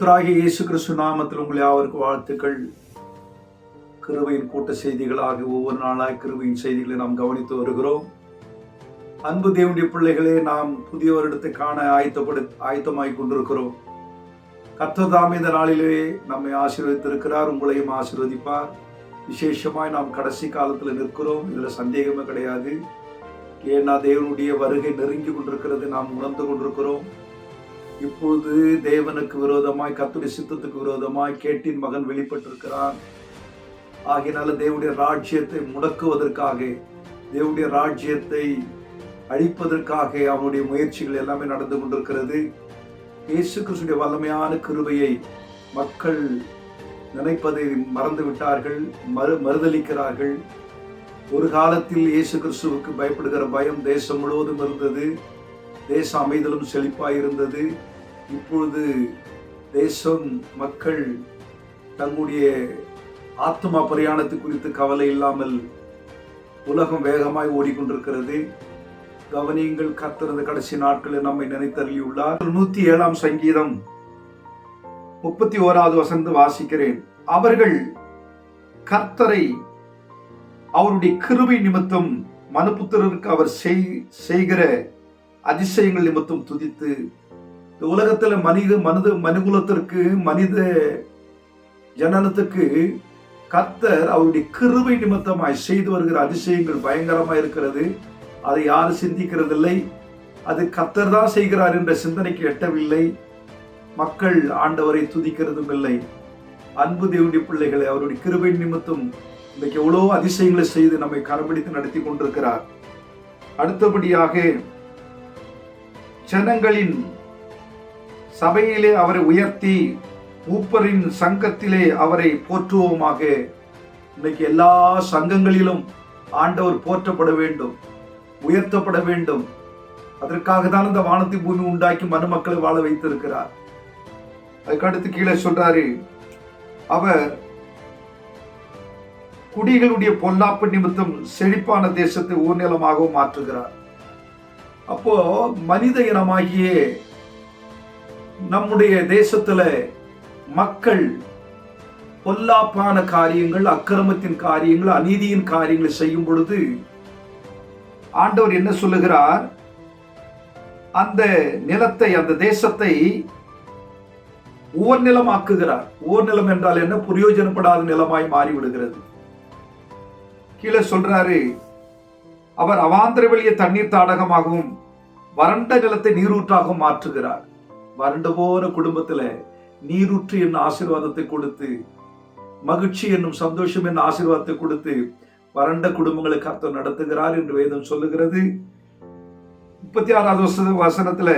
கர்த்தராகிய இயேசு கிறிஸ்து நாமத்தில் உங்களை யாவருக்கு வாழ்த்துக்கள். கிருவையின் கூட்ட செய்திகளாக ஒவ்வொரு நாளாக கிருவையின் செய்திகளை நாம் கவனித்து வருகிறோம். அன்பு தேவனுடைய பிள்ளைகளே நாம் புதிய வருடத்தை காண ஆயத்தப்படு ஆயத்தமாய் கொண்டிருக்கிறோம். கர்த்தர் தாம் இந்த நாளிலே நம்மை ஆசீர்வதித்திருக்கிறார் உங்களையும் ஆசீர்வதிப்பார். விசேஷமாய் நாம் கடைசி காலத்தில் நிற்கிறோம் இதில் சந்தேகமே கிடையாது. ஏன்னா தேவனுடைய வருகை நெருங்கி கொண்டிருக்கிறது நாம் உணர்ந்து கொண்டிருக்கிறோம். இப்போது தேவனுக்கு விரோதமாய் கத்துடைய சித்தத்துக்கு விரோதமாய் கேட்டின் மகன் வெளிப்பட்டிருக்கிறான். ஆகினால தேவனுடைய ராஜ்யத்தை முடக்குவதற்காக தேவனுடைய ராஜ்யத்தை அழிப்பதற்காக அவனுடைய முயற்சிகள் எல்லாமே நடந்து கொண்டிருக்கிறது. இயேசு கிறிஸ்துடைய வல்லமையான கிருபையை மக்கள் நினைப்பதை மறந்து விட்டார்கள் மறு மறுதளிக்கிறார்கள் ஒரு காலத்தில் இயேசு கிறிஸ்துவுக்கு பயப்படுகிற பயம் தேசம் முழுவதும் இருந்தது. தேச அமைதலும் செழிப்பாய் இருந்தது இப்பொழுது தேசம் மக்கள் தங்களுடைய ஆத்மா பிரயாணத்து குறித்து கவலை இல்லாமல் உலகம் வேகமாய் ஓடிக்கொண்டிருக்கிறது. கவனியங்கள் கத்திருந்த கடைசி நாட்களில் நம்மை நினைத்தருளியுள்ளார். நூத்தி ஏழாம் சங்கீதம் முப்பத்தி ஓராவது வசந்து வாசிக்கிறேன். அவர்கள் கர்த்தரை அவருடைய கிருபை நிமித்தம் மனுபுத்திரருக்கு அவர் செய்- செய்கிற அதிசயங்கள் நிமித்தம் துதித்து உலகத்துல மனித மனித மனுகுலத்திற்கு மனித ஜனனத்துக்கு கர்த்தர் அவருடைய கிருவை நிமித்தமாய் செய்து வருகிற அதிசயங்கள் பயங்கரமா இருக்கிறது. அதை யாரும் சிந்திக்கிறதில்லை. அது கத்தர் தான் செய்கிறார் என்ற சிந்தனைக்கு எட்டவில்லை. மக்கள் ஆண்டவரை துதிக்கிறதும் இல்லை. அன்பு தேவனுடைய பிள்ளைகளை அவருடைய கிருபை நிமித்தம் இன்னைக்கு எவ்வளோ அதிசயங்களை செய்து நம்மை கரம்பிடித்து நடத்தி கொண்டிருக்கிறார். அடுத்தபடியாக ஜனங்களின் சபையிலே அவரை உயர்த்தி மூப்பரின் சங்கத்திலே அவரை போற்றுவோமாக. இன்னைக்கு எல்லா சங்கங்களிலும் ஆண்டவர் போற்றப்பட வேண்டும் உயர்த்தப்பட வேண்டும். அதற்காக தான் இந்த வானத்தை பூமி உண்டாக்கி மனுமக்களை வாழ வைத்திருக்கிறார். அதுக்கடுத்து கீழே சொல்றாரு அவர் குடிகளுடைய பொல்லாப்பு நிமித்தம் செழிப்பான தேசத்தை ஊர்நிலமாகவும் மாற்றுகிறார். அப்போ மனித இனமாகிய நம்முடைய தேசத்துல மக்கள் பொல்லாப்பான காரியங்கள் அக்கிரமத்தின் காரியங்கள் அநீதியின் காரியங்களை செய்யும் பொழுது ஆண்டவர் என்ன சொல்லுகிறார்? அந்த நிலத்தை அந்த தேசத்தை ஓர் நிலமாக்குகிறார் ஓர் நிலம் என்றால் என்ன? பிரயோஜனப்படாத நிலமாய் மாறிவிடுகிறது. கீழே சொல்றாரு அவர் அவாந்திர வெளியே தண்ணீர் தாடகமாகவும் வறண்ட நிலத்தை நீரூற்றாகவும் மாற்றுகிறார். வறண்டு போன குடும்பத்துல நீரூற்று என்னும் ஆசீர்வாதத்தை கொடுத்து மகிழ்ச்சி என்னும் சந்தோஷம் என்னும் ஆசீர்வாதத்தை கொடுத்து வறண்ட குடும்பங்களை கர்த்தர் நடத்துகிறார் என்று வேதம் சொல்லுகிறது. முப்பத்தி ஆறாவது வசன வசனத்துல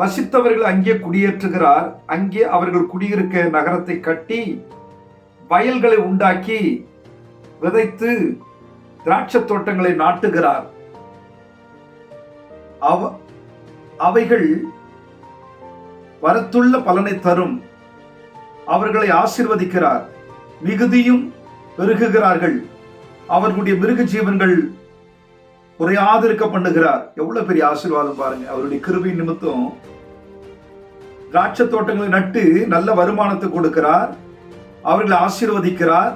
வசித்தவர்கள் அங்கே குடியேற்றுகிறார் அங்கே அவர்கள் குடியிருக்க நகரத்தை கட்டி வயல்களை உண்டாக்கி விதைத்து திராட்சை தோட்டங்களை நாட்டுகிறார். அவ அவைகள் வரத்துள்ள பலனை தரும். அவர்களை ஆசிர்வதிக்கிறார். மிகுதியும் பெருகுகிறார்கள். அவர்களுடைய மிருக ஜீவன்கள் குறையாதிருக்க பண்ணுகிறார். எவ்வளவு பெரிய ஆசீர்வாதம் பாருங்க. அவருடைய கிருபி நிமித்தம் திராட்சை தோட்டங்களை நட்டு நல்ல வருமானத்தை கொடுக்கிறார். அவர்களை ஆசீர்வதிக்கிறார்.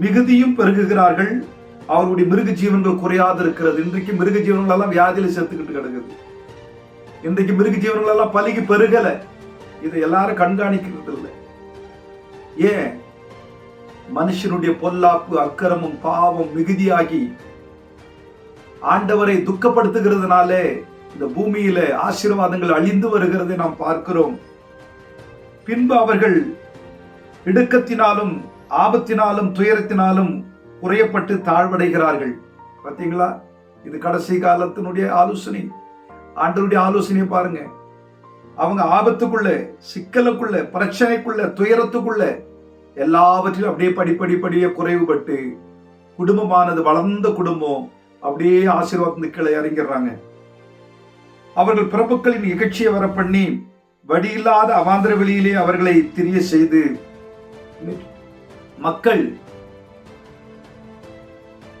மிகுதியும் பெருகுகிறார்கள். அவருடைய மிருக ஜீவன்கள் குறையாது இருக்கிறது. இன்றைக்கு மிருக ஜீவன்கள் எல்லாம் வியாதியில சேர்த்துக்கிட்டு கிடக்குது. இன்றைக்கு மிருக ஜீவன்கள் எல்லாம் பலிக்கு பெருகல. இது எல்லாரும் கண்காணிக்கிறது இல்லை ஏன்? மனுஷனுடைய பொல்லாப்பு அக்கிரமம் பாவம் மிகுதியாகி ஆண்டவரை துக்கப்படுத்துகிறதுனாலே இந்த பூமியில ஆசீர்வாதங்கள் அழிந்து வருகிறதை நாம் பார்க்கிறோம். பின்பு அவர்கள் இடுக்கத்தினாலும் ஆபத்தினாலும் துயரத்தினாலும் குறையப்பட்டு தாழ்வடைகிறார்கள். பார்த்தீங்களா? இது கடைசி காலத்தினுடைய ஆலோசனை. ஆண்டவருடைய ஆலோசனையை பாருங்க. அவங்க ஆபத்துக்குள்ள சிக்கலுக்குள்ள பிரச்சனைக்குள்ள துயரத்துக்குள்ள எல்லாவற்றிலும் அப்படியே படிப்படி படியே குறைவுபட்டு குடும்பமானது வளர்ந்த குடும்பம் அப்படியே ஆசீர்வாதம் கீழே இறங்கிடுறாங்க. அவர்கள் பிரபுக்களின் இகழ்ச்சியை வர பண்ணி வடியில்லாத அவாந்திர வெளியிலே அவர்களை திரிய செய்து மக்கள்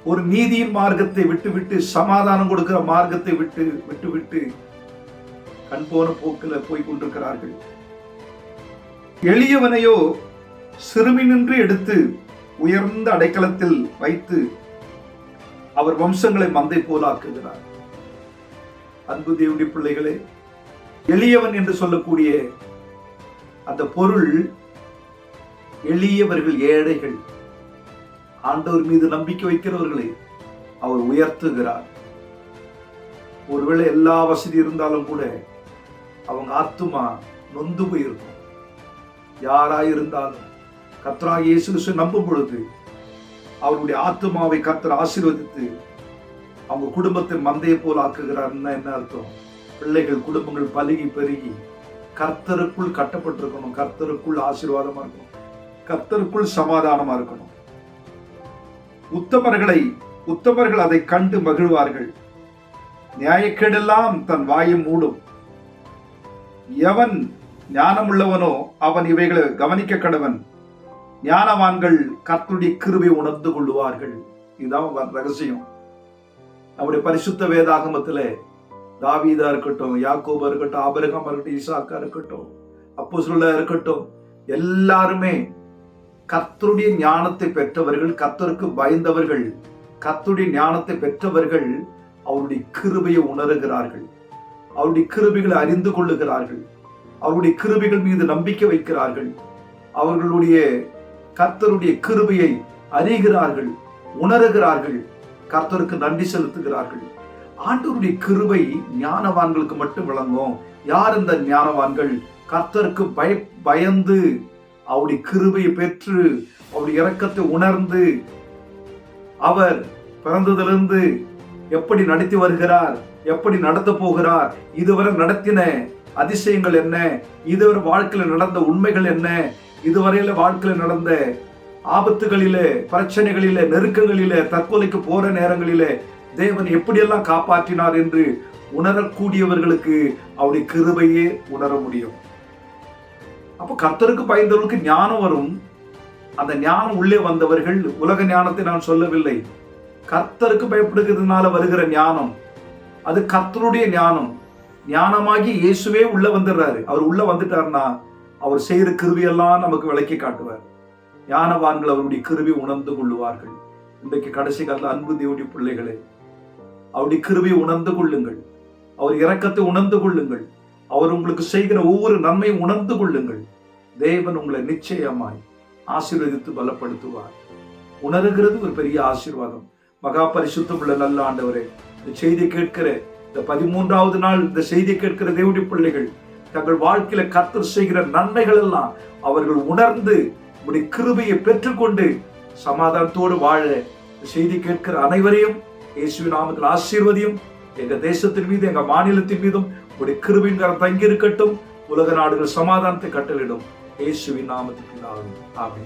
ஒரு நீதியின் மார்க்கத்தை விட்டுவிட்டு சமாதானம் கொடுக்கிற மார்க்கத்தை விட்டு விட்டுவிட்டு கண் போன போக்கில் போய் கொண்டிருக்கிறார்கள். எளியவனையோ சிறுமி நின்று எடுத்து உயர்ந்த அடைக்கலத்தில் வைத்து அவர் வம்சங்களை மந்தை போலாக்குகிறார் அன்பு தேவடி பிள்ளைகளே எளியவன் என்று சொல்லக்கூடிய அந்த பொருள் எளியவர்கள் ஏழைகள் ஆண்டவர் மீது நம்பிக்கை வைக்கிறவர்களை அவர் உயர்த்துகிறார். ஒருவேளை எல்லா வசதி இருந்தாலும் கூட அவங்க ஆத்துமா நொந்து போயிருக்கும். யாராயிருந்தாலும் கத்ரா இயேசு நம்பும் பொழுது அவருடைய ஆத்துமாவை கத்தர் ஆசீர்வதித்து அவங்க குடும்பத்தை மந்தையை போல் ஆக்குகிறாருன்னா என்ன அர்த்தம்? பிள்ளைகள் குடும்பங்கள் பலுகி பெருகி கர்த்தருக்குள் கட்டப்பட்டிருக்கணும். கர்த்தருக்குள் ஆசீர்வாதமா இருக்கணும். கர்த்தருக்குள் சமாதானமா இருக்கணும். உத்தமர்களை உத்தமர்கள் அதை கண்டு மகிழ்வார்கள். நியாயக்கேடெல்லாம் தன் வாயை மூடும். எவன் ஞானமுள்ளவனோ அவன் இவைகளை கவனிக்க கடவன். ஞானவான்கள் கர்த்தருடைய கிருபை உணர்ந்து கொள்வார்கள் இதுதான் வ- ரகசியம். நம்முடைய பரிசுத்த வேதாகமத்திலே தாவீதா இருக்கட்டும் யாக்கோபா இருக்கட்டும் அபரகம் இருக்கட்டும் ஈசாக்கா இருக்கட்டும் அப்போஸ்தலரா இருக்கட்டும் எல்லாருமே கத்தருடைய ஞானத்தை பெற்றவர்கள் கத்தருக்கு பயந்தவர்கள் கத்துடைய ஞானத்தை பெற்றவர்கள் அவருடைய கிருபையை உணர்கிறார்கள். அவருடைய கிருபைகளை அறிந்து கொள்ளுகிறார்கள். அவருடைய கிருபைகள் மீது நம்பிக்கை வைக்கிறார்கள். அவர்களுடைய கர்த்தருடைய கிருபையை அறிகிறார்கள் உணர்கிறார்கள் கர்த்தருக்கு நன்றி செலுத்துகிறார்கள். ஆண்டவருடைய கிருபை ஞானவான்களுக்கு மட்டும் விளங்கும். யார் இந்த ஞானவான்கள்? கர்த்தருக்கு பய பயந்து அவருடைய கிருபையை பெற்று அவருடைய இறக்கத்தை உணர்ந்து அவர் பிறந்ததிலிருந்து எப்படி நடத்தி வருகிறார் எப்படி நடத்த போகிறார் இதுவரை நடத்தின அதிசயங்கள் என்ன இதுவரை வாழ்க்கையில் நடந்த உண்மைகள் என்ன இதுவரையில வாழ்க்கையில் நடந்த ஆபத்துகளிலே பிரச்சனைகளிலே நெருக்கங்களிலே தற்கொலைக்கு போற நேரங்களிலே தேவன் எப்படியெல்லாம் காப்பாற்றினார் என்று உணரக்கூடியவர்களுக்கு அவருடைய கிருபையே உணர முடியும். அப்போ கர்த்தருக்கு பயந்தவர்களுக்கு ஞானம் வரும். அந்த ஞானம் உள்ளே வந்தவர்கள் உலக ஞானத்தை நான் சொல்லவில்லை. கர்த்தருக்கு பயப்படுகிறதுனால வருகிற ஞானம். அது கர்த்தருடைய ஞானம். ஞானமாகி இயேசுவே உள்ள வந்துடுறாரு. அவர் உள்ள வந்துட்டாருன்னா அவர் செய்கிற கிருவியெல்லாம் நமக்கு விளக்கி காட்டுவார். ஞானவான்கள் அவருடைய கிருவி உணர்ந்து கொள்ளுவார்கள். இன்றைக்கு கடைசி காலத்தில் அன்பு தேவடி பிள்ளைகளே அவருடைய கிருவி உணர்ந்து கொள்ளுங்கள். அவர் இரக்கத்தை உணர்ந்து கொள்ளுங்கள். அவர் உங்களுக்கு செய்கிற ஒவ்வொரு நன்மையும் உணர்ந்து கொள்ளுங்கள். தேவன் உங்களை நிச்சயமாய் ஆசீர்வதித்து பலப்படுத்துவார். உணர்கிறது ஒரு பெரிய ஆசீர்வாதம். மகா பரிசுத்தமுள்ள நல்ல ஆண்டவரே இந்த செய்தி கேட்கிற இந்த பதிமூன்றாவது நாள் இந்த செய்தி கேட்கிற தேவடி பிள்ளைகள் தங்கள் வாழ்க்கையில கர்த்தர் செய்கிற நன்மைகள் எல்லாம் அவர்கள் உணர்ந்து உடைய கிருபையை பெற்றுக்கொண்டு சமாதானத்தோடு வாழ இந்த செய்தி கேட்கிற அனைவரையும் இயேசுவின் நாமத்தில் ஆசீர்வதியும் எங்க தேசத்தின் மீது எங்க மாநிலத்தின் மீதும் உடைய கிருபின் கரம் தங்கி இருக்கட்டும் உலக நாடுகள் சமாதானத்தை கட்டளிடும் യേശുവിൻ നാമത്തിൽ പിതാവും. ആമേ